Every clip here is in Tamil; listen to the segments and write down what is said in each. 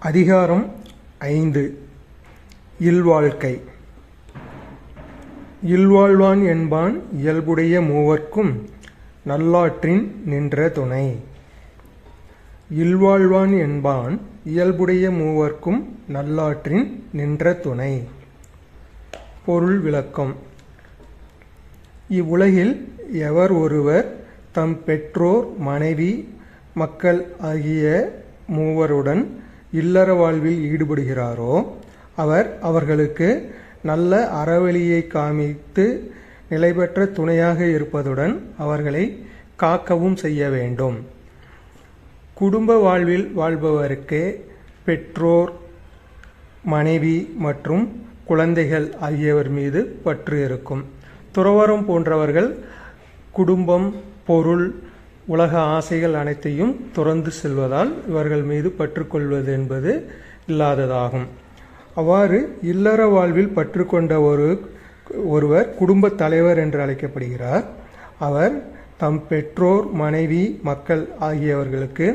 அதிகாரம் ஐந்து. இல்வாழ்க்கை. இல்வாழ்வான் என்பான் இயல்புடைய மூவர்க்கும் நல்லாற்றின் நின்ற துணை. இல்வாழ்வான் என்பான் இயல்புடைய மூவர்க்கும் நல்லாற்றின் நின்ற துணை. பொருள் விளக்கம். இவ்வுலகில் எவர் ஒருவர் தம் பெற்றோர் மனைவி மக்கள் ஆகிய மூவருடன் இல்லற வாழ்வில் ஈடுபடுகிறாரோ அவர் அவர்களுக்கு நல்ல அறவழியை காமித்து நிலைபெற்ற துணையாக இருப்பதுடன் அவர்களை காக்கவும் செய்ய வேண்டும். குடும்ப வாழ்வில் வாழ்பவருக்கு பெற்றோர் மனைவி மற்றும் குழந்தைகள் ஆகியவர் மீது பற்று இருக்கும். துறவரம் போன்றவர்கள் குடும்பம் பொருள் உலக ஆசைகள் அனைத்தையும் துறந்து செல்வதால் இவர்கள் மீது பற்றுக்கொள்வது என்பது இல்லாததாகும். அவ்வாறு இல்லற வாழ்வில் பற்றுக்கொண்ட ஒரு ஒருவர் குடும்பத் தலைவர் என்று அழைக்கப்படுகிறார். அவர் தம் பெற்றோர் மனைவி மக்கள் ஆகியவர்களுக்கு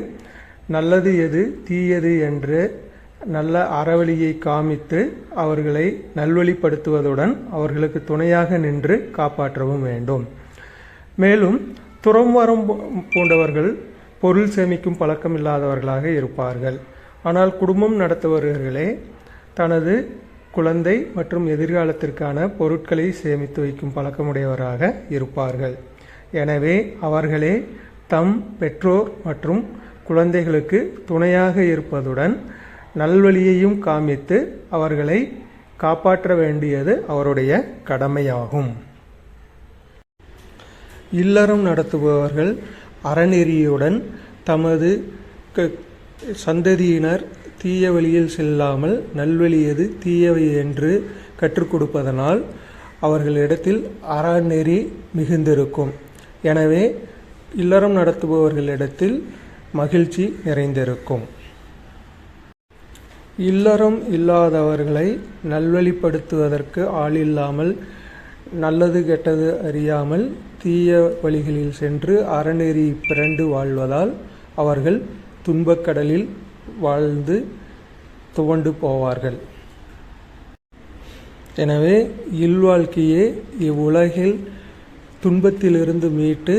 நல்லது எது தீயது என்று நல்ல அறவழியை காமித்து அவர்களை நல்வழிப்படுத்துவதுடன் அவர்களுக்கு துணையாக நின்று காப்பாற்றவும் வேண்டும். மேலும் துறவரம் போன்றவர்கள் பொருள் சேமிக்கும் பழக்கம் இல்லாதவர்களாக இருப்பார்கள். ஆனால் குடும்பம் நடத்துபவர்களே தனது குழந்தை மற்றும் எதிர்காலத்திற்கான பொருட்களை சேமித்து வைக்கும் பழக்கமுடையவராக இருப்பார்கள். எனவே அவர்களே தம் பெற்றோர் மற்றும் குழந்தைகளுக்கு துணையாக இருப்பதுடன் நல்வழியையும் காமித்து அவர்களை காப்பாற்ற வேண்டியது அவருடைய கடமையாகும். இல்லறம் நடத்துபவர்கள் அறநெறியுடன் தமது க- சந்ததியினர் தீய வழியில் செல்லாமல் நல்வழியது தீயவை என்று கற்றுக் கொடுப்பதனால் அவர்களிடத்தில் அறநெறி மிகுந்திருக்கும். எனவே இல்லறம் நடத்துபவர்களிடத்தில் மகிழ்ச்சி நிறைந்திருக்கும். இல்லறம் இல்லாதவர்களை நல்வழிப்படுத்துவதற்கு ஆளில்லாமல் நல்லது கெட்டது அறியாமல் தீய வழிகளில் சென்று அறநெறி பிறண்டு வாழ்வதால் அவர்கள் துன்பக்கடலில் வாழ்ந்து துவண்டு போவார்கள். எனவே இல்வாழ்க்கையே இவ்வுலகில் துன்பத்திலிருந்து மீட்டு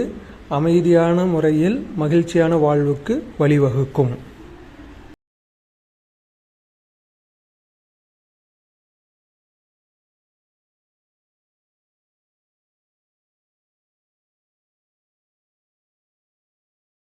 அமைதியான முறையில் மகிழ்ச்சியான வாழ்வுக்கு வழிவகுக்கும்.